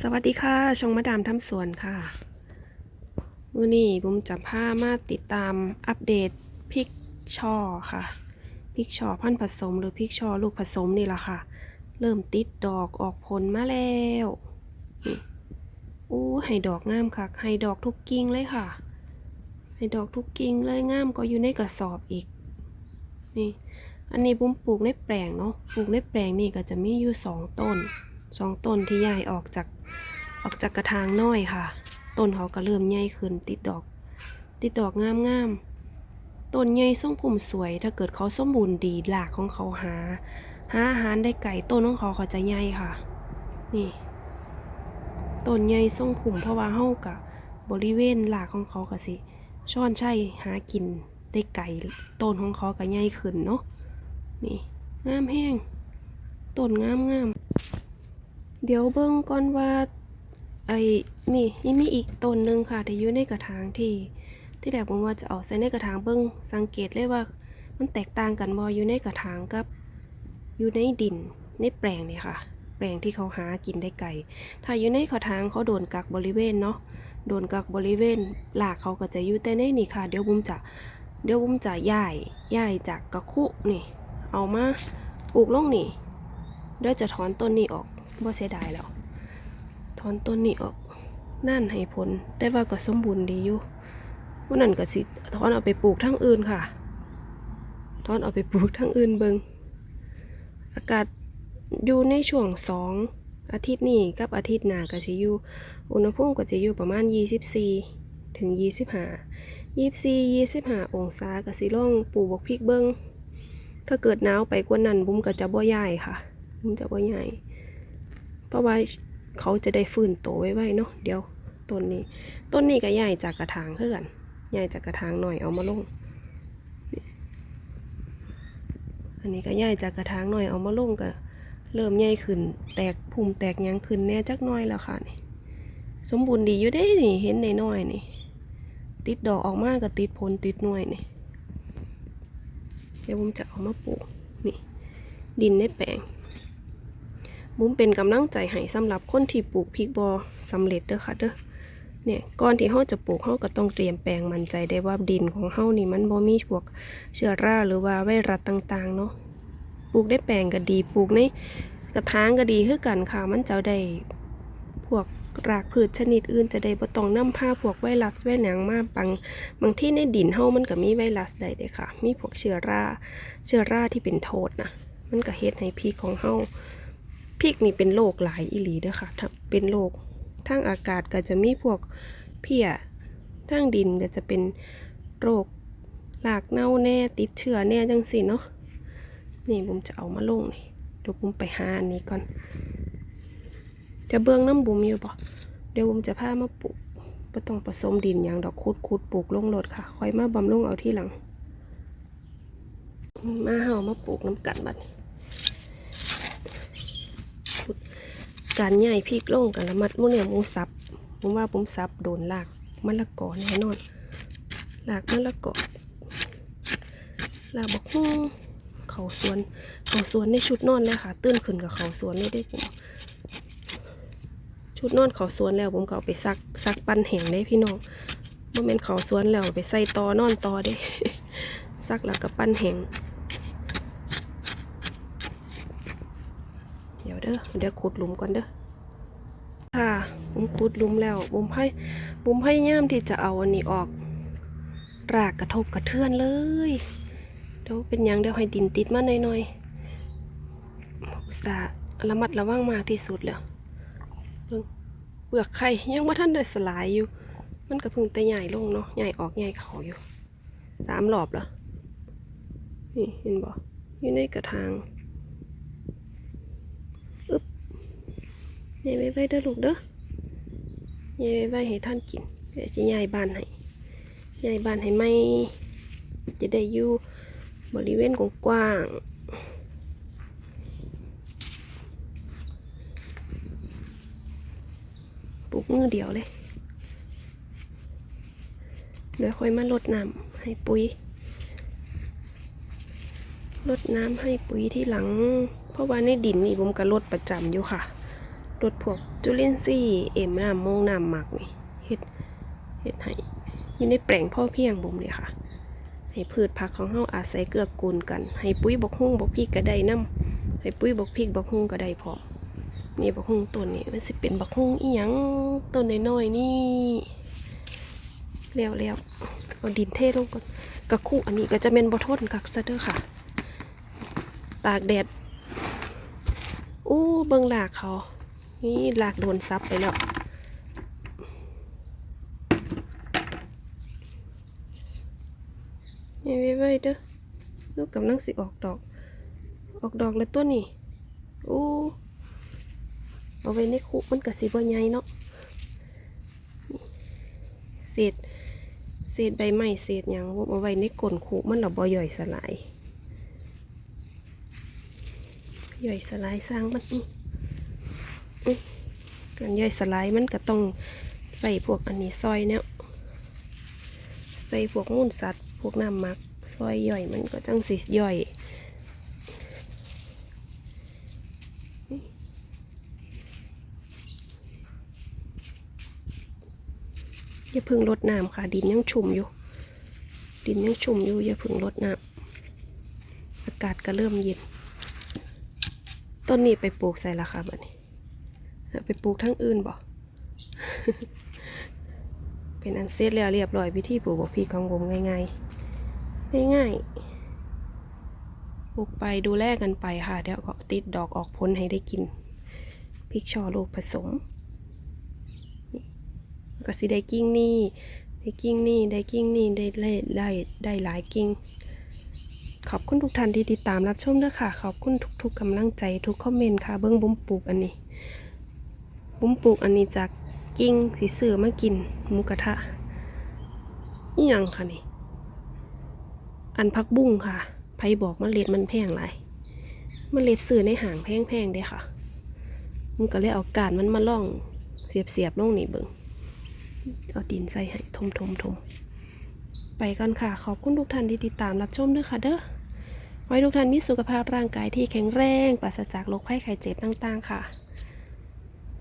สวัสดีค่ะชองมาดามทำสวนค่ะ มือนี้บุมจะพามาติดตามอัปเดตพริกช่อค่ะพริกช่อพันผสมหรือพริกช่อลูกผสมนี่แหละค่ะ เริ่มติดดอกออกผลมาแล้วนี่อู้ให้ดอกงามค่ะให้ดอกทุกกิ่งเลยค่ะ ให้ดอกทุกกิ่งเลยงามก็อยู่ในกระสอบอีก นี่ อันนี้บุ้มปลูกในแปลงเนาะ ปลูกในแปลงนี่ก็จะมีอยู่สองต้น สองต้นที่ใหญ่ออกจากออกจากกระถางน้อยค่ะ ต้นเขาก็เริ่มใหญ่ขึ้นติดดอก ติดดอกงามงามๆต้นใหญ่ทรงพุ่มสวย ถ้าเกิดเขาสมบูรณ์ดีหลากของเขาหา หาอาหารได้ไก่ต้นของเขาเขาจะใหญ่ค่ะ นี่ต้นใหญ่ทรงพุ่มเพราะว่าเฮากับบริเวณหลากของเขาก็สิช้อนใช่หากินได้ไก่ต้นของเขาก็ใหญ่ขึ้นเนาะนี่งามแห้งต้นงามงาม เดี๋ยวเบิ่งก่อนว่าไอ้นี่ยังมีอีกต้นหนึ่งค่ะที่อยู่ในกระถางที่ ที่แรกผมว่าจะเอาใส่ในกระถางเบิ่งสังเกตเลยว่า มันแตกต่างกันบ่อยู่ในกระถางกับ อยู่ในดินในแปลงนี่ค่ะ แปลงที่เขาหากินได้ไก่ถ้าอยู่ในกระถางเขาโดนกักบริเวณเนาะโดนกักบริเวณหลากเขาก็จะอยู่แต่ในนี่ค่ะ เดี๋ยวบุมจะเดี๋ยวบุมจะย้ายย้ายจากกระคุนี่ เอามาปลูกลงนี่เดี๋ยวจะถอนต้นนี้ออก บ่เสียดายแล้ว ถอนต้นนี้ออกนั่นให้ผล แต่ว่าก็สมบูรณ์ดีอยู่วันนั้นก็สิถอนเอาไปปลูกทั้งอื่นค่ะ ถอนเอาไปปลูกทั้งอื่นเบิงอากาศอยู่ในช่วงสองอาทิตย์นี้กับอาทิตย์หน้าก็สิอยู่อุณหภูมิก็จะอยู่ประมาณ 24 ถึง 25 24 25 องศาก็สิลองปลูกบกพริกเบิงถ้าเกิดหนาวไปกว่านั้นบุ้มก็จะบ่ย้ายค่ะบุ้มจะบ่ย้ายเพ ราะว่าเขาจะได้ฟื้นโตไว้ๆเนาะเดี๋ยวต้นนี้ ต้นนี้ก็ย้ายจากกระถางคือนย้ายจากกระถางหน่อยเอามาลง อันนี้ก็ย้ายจากกระถางหน่อยเอามาลงก็เริ่มใหญ่ขึ้น แตกพุ่มแตกยังขึ้นแน่จักหน้อยแล้วค่ะนี่สมบูรณ์ดีอยู่เด้นี่เห็นในน้อยนี่ ติดดอกออกมาก็ติดผลติดหน่วยนี่เดี๋ยวผมจะเอามาปลูกนี่ ดินในแปลง บุ้มเป็นกำลังใจให้สำหรับคนที่ปลูกพริกบอสำเร็จเด้อค่ะเด้อเนี่ยก่อนที่เฮาจะปลูกเฮาก็ต้องเตรียมแปลงมั่นใจได้ว่าดินของเฮานี่มันบ่มีพวกเชื้อราหรือว่าไวรัสต่างๆเนาะปลูกได้แปลงก็ดีปลูกในกระถางก็ดีคือกันค่ะมันจะได้พวกรากพืชชนิดอื่นจะได้บ่ต้องนำผ้าพวกไวรัสไวหนังมาบางบางที่ในดินเฮามันก็มีไวรัสได้เด้ค่ะ มีพวกเชื้อราเชื้อราที่เป็นโทษนะมันก็เฮ็ดให้พริกของเฮา ริกนี่เป็นโรคหลายอีหลีเด้อค่ะ เป็นโรคทางอากาศก็จะมีพวกเพี้ยทางดินก็จะเป็นโรคหลากเน่าแน่ติดเชื้อแน่จังสิเนาะ นี่บุมจะเอามาลงนี่เดี๋ยวบุมไปหาอันนี้ก่อน จะเบื้องน้ำบุมอยู่ปะเดี๋ยวบุมจะพามาปลูกบ่ต้องผสมดินอย่างดอกคุดคุดปลูกลงรถค่ะ ค่อยมาบำรุงเอาที่หลัง มาเฮามาปลูกน้ำกันบัดนี้ขุด การใหญ่พริกลงกันละมัดมุ่เนี่ยมุงซับผมว่าผมซับโดนลากมะละกอแน่นอนลากมะละกอลากบอกฮู้เขาสวน เขาสวนในชุดนอนแล้วค่ะ ตื้นขึ้นกับเขาสวนเลยได้ผมชุดนอนเขาสวนแล้วผมก็เอาไปซักซักปั้นแห้งได้พี่น้องบ่แม่นเขาสวนแล้วไปใส่ตอนอนตอเด้ ซักแล้วก็ปั้นแห้ง เดี๋ยวเด้อเดี๋ยวขุดหลุมก่อนเด้อค่ะผมขุดหลุมแล้วผมพยผมพยายามที่จะเอาอันนี้ออกรากกระทบกระเทือนเลยเดี๋ยวเป็นยังเดี๋ยวให้ดินติดมาหน่อยๆอุตส่าห์ระมัดระวังมากที่สุดแล้วเบิ่งเปลือกไข่ยังว่าท่านได้สลายอยู่ มันก็เพิ่งแต่ใหญ่ลงเนาะใหญ่ออกใหญ่เขาอยู่สามรอบแล้วนี่เห็นบ่อยู่ในกระถางอึ๊บ ใหญ่ไว้ไว้เด้อลูกเด้อใหญ่ไว้ไว้ให้ท่านกินเดี๋ยวจะใหญ่บ้านให้ใหญ่บ้านให้ไม่จะได้อยู่บริเวณกว้างปลูกมือเดียวเลยเดี๋ยวค่อยมาลดน้ำให้ปุ๋ยลดน้ำให้ปุ๋ยที่หลัง เพราะว่าในดินนี่ผมก็ลดประจำอยู่ค่ะ รดพวกจุลินทรีย์เอ็มน้ำมงน้ำหมักนี่เฮ็ดเฮ็ดให้อยู่ในแปลงพ่อเพียงบุมเลยค่ะ ให้พืชผักของเฮาอาศัยเกื้อกูลกัน ให้ปุ๋ยบกหุ่งบกพริกก็ได้น้ำให้ปุ๋ยบกพริกบกหุ่งก็ได้พร้อมนี่บกหุ่งต้นนี้มันสิเป็นบกหุ่งอีหยังต้นน้อยๆนี่แล้วแล้วเอาดินเทลงก่อนกระคู่อันนี้ก็จะเป็นบทนคักซะเด้อค่ะ ตากแดดอู้เบิ่งหลากเขา นี่หลากโดนซับไปแล้วนี่ไว้ไว้เด้อลูกกำลังสิออกดอก ออกดอกแล้วตัวนี้โอ้เอาไว้ในคุมันก็สิบ่ใหญ่เนาะเศษเศษใบไม้เศษหยังเอาไว้ในก้นคุมันเราบ่ย่อยสลายย่อยสลายสร้างมันอื้ออื้อ การย่อยสลายมันก็ต้องใส่พวกอันนี้ซอยเนี่ยใส่พวกมูลสัตว์ พวกน้ำมักซอยย่อยมันก็จังสิย่อยอย่าพึ่งลดน้ำค่ะ ดินยังชุ่มอยู่ ดินยังชุ่มอยู่อย่าพึ่งลดน้ำอากาศก็เริ่มเย็นต้นนี้ไปปลูกใส่ละค่ะบัดนี้ ไปปลูกทั้งอื่นบ่เป็นอันเสร็จแล้วเรียบร้อยวิธีปลูกบอกพี่ของผมง่ายๆง่ายๆปลูกไปดูแลกันไปค่ะเดี๋ยวก็ติดดอกออกผลให้ได้กินพริกช่อลูกผสมก็สิได้กิ่งนี่ได้กิ่งนี่ได้กิ่งนี่ได้ได้ได้ได้หลายกิ่งขอบคุณทุกท่านที่ติดตามรับชมด้วยค่ะ ขอบคุณทุกๆกำลังใจทุกคอมเมนต์ค่ะ เบิ้องบุ้มปลูกอันนี้ บุ้มปลูกอันนี้จากกิ้งสีเสือมากินหมูกระทะนี่ยังค่ะนี่ อันพักบุ้งค่ะไผบอกมันเล็ดมันแพงหลายมันเล็ดซื้อในห่างแพงๆเด้ค่ะ มันก็เลยเอาการมันมาล่องเสียบๆลงนี่เบิงเอาดินใส่ให้ทมๆทมไปกันค่ะ ขอบคุณทุกท่านที่ติดตามรับชมด้วยค่ะเด้อขอให้ทุกท่านมีสุขภาพร่างกายที่แข็งแรงปราศจากโรคภัยไข้เจ็บต่างๆ ค่ะ